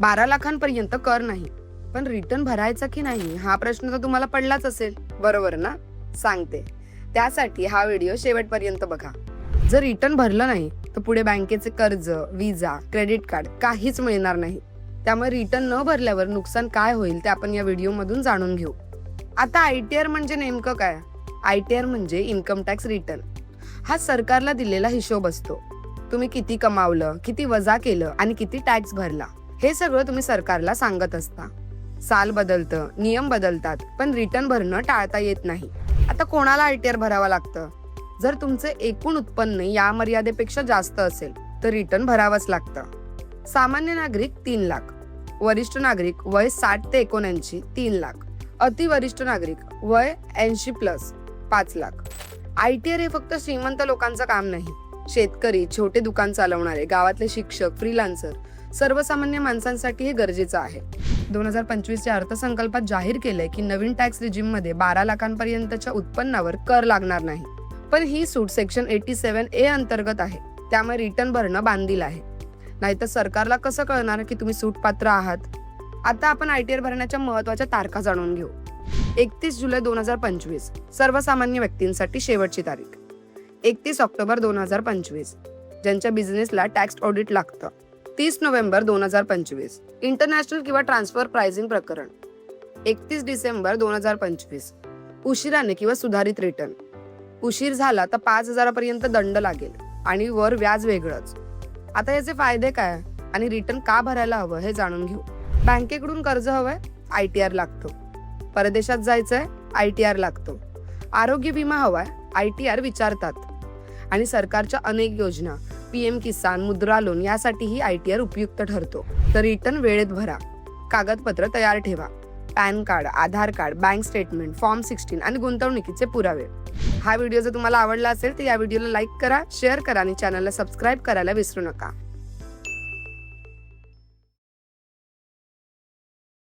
बारा लाखांपर्यंत कर नाही. पण रिटर्न भरायचा की नाही हा प्रश्न तर तुम्हाला पडलाच असेल. बरोबर ना? सांगते. त्यासाठी हा व्हिडिओ शेवटपर्यंत बघा. जर रिटर्न भरलं नाही तर पुढे बँकेचे कर्ज विजा क्रेडिट कार्ड काहीच मिळणार नाही. त्यामुळे रिटर्न न भरल्यावर नुकसान काय होईल ते आपण या व्हिडिओमधून जाणून घेऊ. आता आय टी आर म्हणजे नेमकं काय? आय टी आर म्हणजे इन्कम टॅक्स रिटर्न हा सरकारला दिलेला हिशोब असतो. तुम्ही किती कमावलं किती वजा केलं आणि किती टॅक्स भरला. हे सगळं तुम्ही सरकारला सांगत असता. साल बदलतं नियम बदलतात पण रिटर्न भरणं टाळता येत नाही. आता कोणाला आयटीआर टी आर भरावं लागतं? जर तुमचं एकूण उत्पन्न या मर्यादेपेक्षा जास्त असेल तर रिटर्न भरावंच लागतं. सामान्य नागरिक तीन लाख. वरिष्ठ नागरिक वय साठ ते एकोणऐंशी तीन लाख. अतिवरिष्ठ नागरिक वय ऐंशी प्लस पाच लाख. आय टी आर हे फक्त श्रीमंत लोकांचं काम नाही. शेतकरी छोटे दुकान चालवणारे गावातले शिक्षक फ्रीलान्सर सर्वसामान्य माणसांसाठी हे गरजेचं आहे. दोन हजार पंचवीसच्या अर्थसंकल्पात जाहीर केलंय की नवीन टॅक्स रिजिममध्ये बारा लाखांपर्यंतच्या उत्पन्नावर कर लागणार नाही. पण ही सूट सेक्शन एटी सेव्हन ए अंतर्गत आहे. त्यामुळे रिटर्न भरणं बांधील आहे. नाहीतर सरकारला कसं कळणार की तुम्ही सूट पात्र आहात? आता आपण आय टी आर भरण्याच्या महत्त्वाच्या तारखा जाणून घेऊ. एकतीस जुलै दोन हजार पंचवीस सर्वसामान्य व्यक्तींसाठी शेवटची तारीख. एकतीस ऑक्टोबर दोन हजार पंचवीस ज्यांच्या बिझनेसला टॅक्स ऑडिट लागतं. तीस नोव्हेंबर दोन हजार पंचवीस. इंटरनॅशनल किंवा ट्रान्सफर प्राइसिंग प्रकरण. एकतीस डिसेंबर दोन हजार पंचवीस. उशिराने किंवा सुधारित रिटर्न उशीर झाला तर पाच हजारापर्यंत दंड लागेल आणि वर व्याज वेगळंच. आता याचे फायदे काय? आणि रिटर्न का भरायला हवं हे जाणून घेऊ. बँकेकडून कर्ज हवंय? आय टी आर लागतो. परदेशात जायचंय? आय टी आर लागतो. आरोग्य विमा हवाय? आय टी आर विचारतात. आणि सरकारच्या अनेक योजना. P M Kisan Mudra loan यासाठीही आय टी आर उपयुक्त ठरतो. तर रिटर्न वेळेत भरा. कागदपत्र तयार ठेवा. PAN card Aadhaar card bank statement form sixteen आणि गुंतवणुकीचे पुरावे. हा व्हिडिओ जर तुम्हाला आवडला असेल तर या व्हिडिओला लाईक करा शेअर करा आणि चॅनलला सबस्क्राईब करायला विसरू नका.